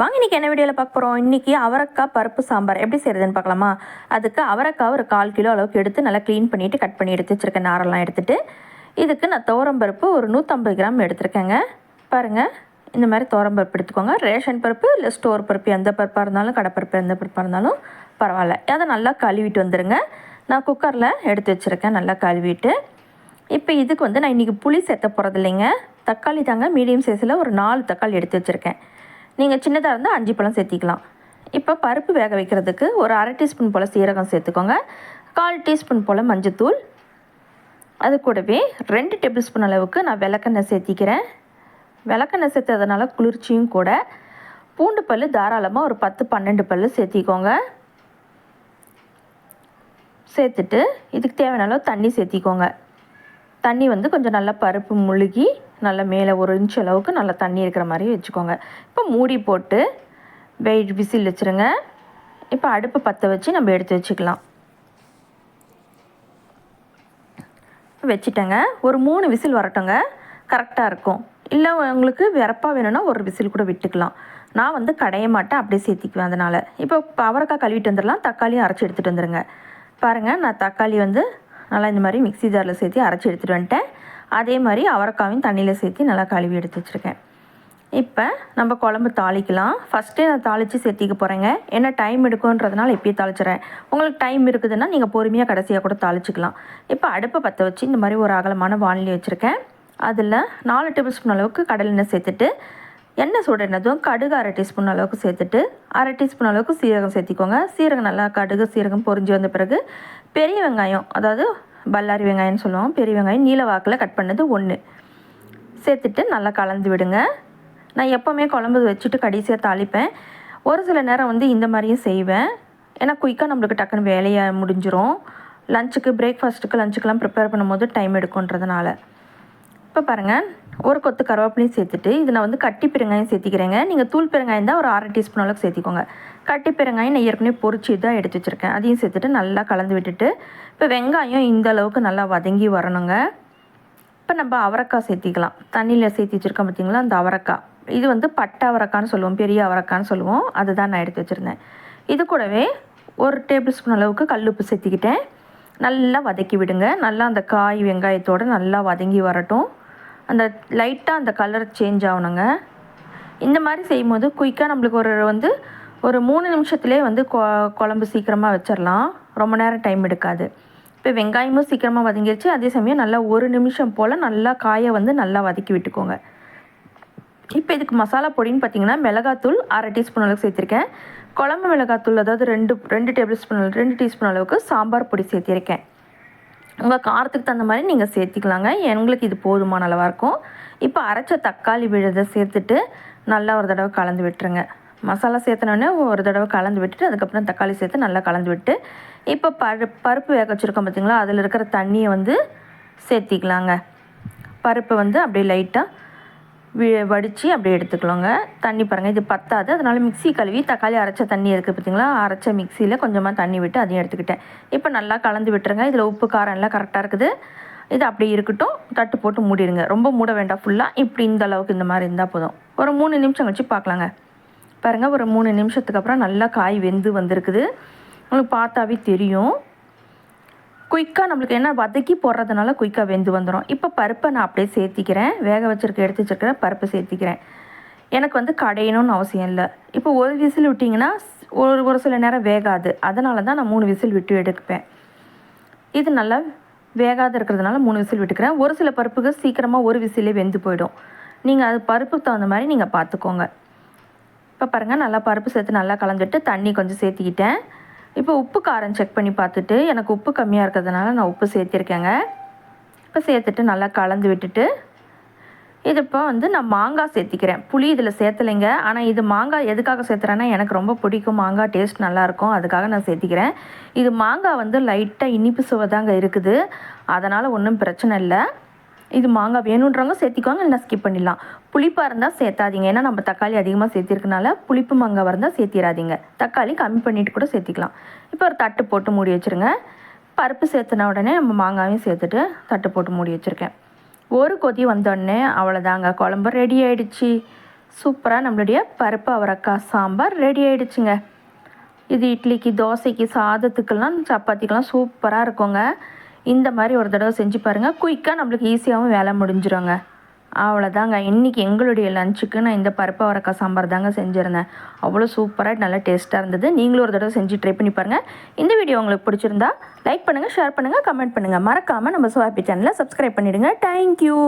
வாங்க இன்றைக்கி என்ன வீடியோவில் பார்க்க போகிறோம் இன்றைக்கி அவரைக்காய் பருப்பு சாம்பார். எப்படி செய்கிறதுன்னு பார்க்கலாமா? அதுக்கு அவரக்காய் ஒரு கால் கிலோ அளவுக்கு எடுத்து நல்லா க்ளீன் பண்ணிவிட்டு கட் பண்ணி எடுத்து வச்சுருக்கேன் நாரெல்லாம் எடுத்துகிட்டு இதுக்கு நான் துவரம் பருப்பு ஒரு நூற்றம்பது கிராம் எடுத்திருக்கேங்க. பாருங்கள் இந்த மாதிரி துவரம் பருப்பு எடுத்துக்கோங்க. ரேஷன் பருப்பு இல்லை ஸ்டோர் பருப்பு எந்த பருப்பாக இருந்தாலும் கடைப்பருப்பு எந்த பருப்பாக இருந்தாலும் பரவாயில்ல. அதை நல்லா கழுவிட்டு வந்துடுங்க நான் குக்கரில் எடுத்து வச்சுருக்கேன் நல்லா கழுவிட்டு. இப்போ இதுக்கு வந்து நான் இன்றைக்கி புளி சேர்த்த போகிறது இல்லைங்க. தக்காளி தாங்க மீடியம் சைஸில் ஒரு நாலு தக்காளி எடுத்து வச்சுருக்கேன். நீங்கள் சின்னதாக இருந்தால் அஞ்சு பழம் சேர்த்திக்கலாம். இப்போ பருப்பு வேக வைக்கிறதுக்கு ஒரு அரை டீஸ்பூன் போல் சீரகம் சேர்த்துக்கோங்க. கால் டீஸ்பூன் போல் மஞ்சத்தூள். அது கூடவே ரெண்டு டேபிள் ஸ்பூன் அளவுக்கு நான் விளக்கெண்ணெய் சேர்த்திக்கிறேன். விளக்கெண்ணெய் சேர்த்ததுனால குளிர்ச்சியும் கூட. பூண்டு பல் தாராளமாக ஒரு பத்து பன்னெண்டு பல் சேர்த்திக்கோங்க. சேர்த்துட்டு இதுக்கு தேவையான அளவு தண்ணி சேர்த்திக்கோங்க. தண்ணி வந்து கொஞ்சம் நல்லா பருப்பு முழுகி நல்லா மேலே ஒரு இன்ச் அளவுக்கு நல்லா தண்ணி இருக்கிற மாதிரி வச்சுக்கோங்க. இப்போ மூடி போட்டு வெயிட் விசில் வச்சுருங்க. இப்போ அடுப்பு பற்ற வச்சு நம்ம எடுத்து வச்சுக்கலாம். வச்சுட்டேங்க. ஒரு மூணு விசில் வரட்டுங்க. கரெக்டாக இருக்கும். இல்லை உங்களுக்கு விறப்பாக வேணும்னா ஒரு விசில் கூட விட்டுக்கலாம். நான் வந்து கடைய மாட்டேன் அப்படியே சேர்த்திக்குவேன் அதனால். இப்போ அவரைக்காய் கழுவிட்டு வந்துடலாம். தக்காளியும் அரைச்சி எடுத்துகிட்டு வந்துடுங்க பாருங்கள் நான் தக்காளி வந்து நல்லா இந்த மாதிரி மிக்ஸி ஜாரில் சேர்த்து அரைச்சி எடுத்துகிட்டு வந்துட்டேன். அதே மாதிரி அவரைக்காயும் தண்ணியில் சேர்த்து நல்லா கழுவி எடுத்து வச்சுருக்கேன். இப்போ நம்ம குழம்பு தாளிக்கலாம். ஃபஸ்ட்டே நான் தாளித்து சேர்த்திக்க போகிறேங்க என்ன டைம் எடுக்குன்றதுனால எப்பயும் தாளிச்சிட்றேன். உங்களுக்கு டைம் இருக்குதுன்னா நீங்கள் பொறுமையாக கடைசியாக கூட தாளிச்சிக்கலாம். இப்போ அடுப்பை பற்ற வச்சு இந்த மாதிரி ஒரு அகலமான வானிலை வச்சுருக்கேன். அதில் நாலு டேபிள் ஸ்பூன் அளவுக்கு கடலெண்ணெய் சேர்த்துட்டு எண்ணெய் சுடனதும் கடுகு அரை டீஸ்பூன் அளவுக்கு சேர்த்துட்டு அரை டீஸ்பூன் அளவுக்கு சீரகம் சேர்த்திக்கோங்க. சீரகம் நல்லா கடுகு சீரகம் பொறிஞ்சு வந்த பிறகு பெரிய வெங்காயம் அதாவது பல்லாரி வெங்காயம்னு சொல்லுவோம். பெரிய வெங்காயம் நீல வாக்கில் கட் பண்ணது ஒன்று சேர்த்துட்டு நல்லா கலந்து விடுங்க. நான் எப்போவுமே குழம்பு வச்சுட்டு கடைசியாக தாளிப்பேன். ஒரு சில நேரம் வந்து இந்த மாதிரியும் செய்வேன். ஏன்னா குயிக்காக நம்மளுக்கு டக்குன்னு வேலையை முடிஞ்சிரும். லஞ்சுக்கு பிரேக்ஃபாஸ்ட்டுக்கு லஞ்சுக்கெலாம் ப்ரிப்பேர் பண்ணும்போது டைம் எடுக்குன்றதுனால இப்போ பாருங்கள் ஒரு கொத்து கருவேப்பிலையும் சேர்த்துட்டு இதில் வந்து கட்டி பெருங்காயம் சேர்த்திக்கிறேங்க. நீங்கள் தூள் பெருங்காயம் தான் ஒரு அரை டீஸ்பூன் அளவுக்கு சேர்த்திக்கோங்க. கட்டி பெருங்காயம் நான் ஏற்கனவே பொறிச்சு தான் எடுத்து வச்சுருக்கேன். அதையும் சேர்த்துட்டு நல்லா கலந்து விட்டுட்டு இப்போ வெங்காயம் இந்த அளவுக்கு நல்லா வதங்கி வரணுங்க. இப்போ நம்ம அவரைக்காய் சேர்த்திக்கலாம். தண்ணியில் சேர்த்தி வச்சுருக்கோம் பார்த்தீங்களா? அந்த அவரைக்காய். இது வந்து பட்டை அவரைக்கான்னு சொல்லுவோம். பெரிய அவரைக்கான்னு சொல்லுவோம். அதுதான் நான் எடுத்து வச்சுருந்தேன். இது கூடவே ஒரு டேபிள் ஸ்பூன் அளவுக்கு கல்லுப்பு சேர்த்திக்கிட்டேன். நல்லா வதக்கி விடுங்க. நல்லா அந்த காய் வெங்காயத்தோடு நல்லா வதங்கி வரட்டும். அந்த லைட்டாக அந்த கலர் சேஞ்ச் ஆகணுங்க. இந்த மாதிரி செய்யும்போது குயிக்காக நம்மளுக்கு ஒரு வந்து ஒரு மூணு நிமிஷத்துலேயே வந்து கொ குழம்பு சீக்கிரமாக வச்சிடலாம் ரொம்ப நேரம் டைம் எடுக்காது. இப்போ வெங்காயமும் சீக்கிரமாக வதங்கிடுச்சு அதே சமயம் நல்லா ஒரு நிமிஷம் போல் நல்லா காயை வந்து நல்லா வதக்கி விட்டுக்கோங்க. இப்போ இதுக்கு மசாலா பொடின்னு பார்த்தீங்கன்னா மிளகாத்தூள் அரை டீஸ்பூன் அளவுக்கு சேர்த்துருக்கேன். குழம்பு மிளகாத்தூள் அதாவது ரெண்டு ரெண்டு டேபிள் ஸ்பூன் ரெண்டு டீஸ்பூன் அளவுக்கு சாம்பார் பொடி சேர்த்திருக்கேன். உங்கள் காரத்துக்கு தகுந்த மாதிரி நீங்கள் சேர்த்திக்கலாங்க. எங்களுக்கு இது போதுமான அளவாக இருக்கும். இப்போ அரைச்ச தக்காளி விழுதை சேர்த்துட்டு நல்லா ஒரு தடவை கலந்து விட்டுருங்க. மசாலா சேர்த்தனோடனே ஒரு தடவை கலந்து விட்டுட்டு அதுக்கப்புறம் தக்காளி சேர்த்து நல்லா கலந்து விட்டு இப்போ பரு பருப்பு வேக வச்சுருக்கோம் பார்த்தீங்களா அதில் இருக்கிற தண்ணியை வந்து சேர்த்திக்கலாங்க. பருப்பு வந்து அப்படியே லைட்டாக வடித்து அப்படியே எடுத்துக்கலாங்க. தண்ணி பாருங்கள் இது பத்தாது. அதனால் மிக்சி கழுவி தக்காளி அரைச்ச தண்ணி இருக்குது பார்த்தீங்களா அரைச்ச மிக்சியில் கொஞ்சமாக தண்ணி விட்டு அதையும் எடுத்துக்கிட்டேன். இப்போ நல்லா கலந்து விட்டுருங்க. இதில் உப்பு காரம் எல்லாம் கரெக்டாக இருக்குது. இது அப்படி இருக்கட்டும். தட்டு போட்டு மூடிடுங்க. ரொம்ப மூட வேண்டாம். ஃபுல்லாக இப்படி இந்த அளவுக்கு இந்த மாதிரி இருந்தால் போதும். ஒரு மூணு நிமிஷம் கழிச்சு பார்க்கலாங்க பாருங்கள் ஒரு மூணு நிமிஷத்துக்கு அப்புறம் நல்லா காய் வெந்து வந்திருக்குது. உங்களுக்கு பார்த்தாவே தெரியும். குயிக்காக நம்மளுக்கு என்ன வதக்கி போடுறதுனால குயிக்காக வெந்து வந்துடும் இப்போ பருப்பை நான் அப்படியே சேர்த்திக்கிறேன். வேக வச்சுருக்க எடுத்து வச்சுருக்கிற பருப்பை சேர்த்திக்கிறேன். எனக்கு வந்து கடையணும்னு அவசியம் இல்லை. இப்போ ஒரு விசில் விட்டிங்கன்னா ஒரு ஒரு சில நேரம் வேகாது. அதனால தான் நான் மூணு விசில் விட்டு எடுப்பேன். இது நல்லா வேகாத இருக்கிறதுனால மூணு விசில் விட்டுக்கிறேன். ஒரு சில பருப்புக்கு சீக்கிரமாக ஒரு விசிலே வெந்து போயிடும். நீங்கள் அது பருப்புக்கு தகுந்த மாதிரி நீங்கள் பார்த்துக்கோங்க. இப்போ பாருங்கள் நல்லா பருப்பு சேர்த்து நல்லா கலந்துட்டு தண்ணி கொஞ்சம் சேர்த்திக்கிட்டேன். இப்போ உப்பு காரம் செக் பண்ணி பார்த்துட்டு எனக்கு உப்பு கம்மியாக இருக்கிறதுனால நான் உப்பு சேர்த்திருக்கேங்க. இப்போ சேர்த்துட்டு நல்லா கலந்து விட்டுட்டு இது இப்போ வந்து நான் மாங்காய் சேர்த்திக்கிறேன். புளி இதில் சேர்த்தலைங்க. ஆனால் இது மாங்காய் எதுக்காக சேர்த்துறேன்னா எனக்கு ரொம்ப பிடிக்கும். மாங்காய் டேஸ்ட் நல்லாயிருக்கும் அதுக்காக நான் சேர்த்திக்கிறேன். இது மாங்காய் வந்து லைட்டாக இனிப்பு சுவை தாங்க இருக்குது. அதனால் ஒன்றும் பிரச்சனை இல்லை. இது மாங்காய் வேணுன்றவங்க சேர்த்திக்குவாங்க இல்லைனா ஸ்கிப் பண்ணிடலாம். புளிப்பாக இருந்தால் சேர்த்தாதீங்க. ஏன்னா நம்ம தக்காளி அதிகமாக சேர்த்திருக்கனால புளிப்பு மாங்காய் இருந்தால் சேர்த்திடாதீங்க தக்காளி கம்மி பண்ணிவிட்டு கூட சேர்த்திக்கலாம். இப்போ ஒரு தட்டு போட்டு மூடி வச்சுருங்க. பருப்பு சேர்த்துன உடனே நம்ம மாங்காயும் சேர்த்துட்டு தட்டு போட்டு மூடி வச்சுருக்கேன். ஒரு கொதி வந்தோடனே அவ்வளோதாங்க குழம்பு ரெடி ஆயிடுச்சு. சூப்பராக நம்மளுடைய பருப்பு அவரக்காய் சாம்பார் ரெடி ஆயிடுச்சுங்க. இது இட்லிக்கு தோசைக்கு சாதத்துக்கெல்லாம் சப்பாத்திக்கெல்லாம் சூப்பராக இருக்குங்க. இந்த மாதிரி ஒரு தடவை செஞ்சு பாருங்கள் குயிக்காக நம்மளுக்கு ஈஸியாகவும் வேலை முடிஞ்சிருங்க. அவ்வளோதாங்க இன்றைக்கி எங்களுடைய லஞ்சுக்கு நான் இந்த பருப்பு அவரக்காய் சாம்பார் தாங்க செஞ்சுருந்தேன். அவ்வளோ சூப்பராக நல்லா டேஸ்ட்டாக இருந்தது. நீங்களும் ஒரு தடவை செஞ்சு ட்ரை பண்ணி பாருங்கள் இந்த வீடியோ உங்களுக்கு பிடிச்சிருந்தா லைக் பண்ணுங்கள் ஷேர் பண்ணுங்கள் கமெண்ட் பண்ணுங்கள் மறக்காமல் நம்ம சுவாப்பி சேனலை சப்ஸ்கிரைப் பண்ணிவிடுங்க தேங்க்யூ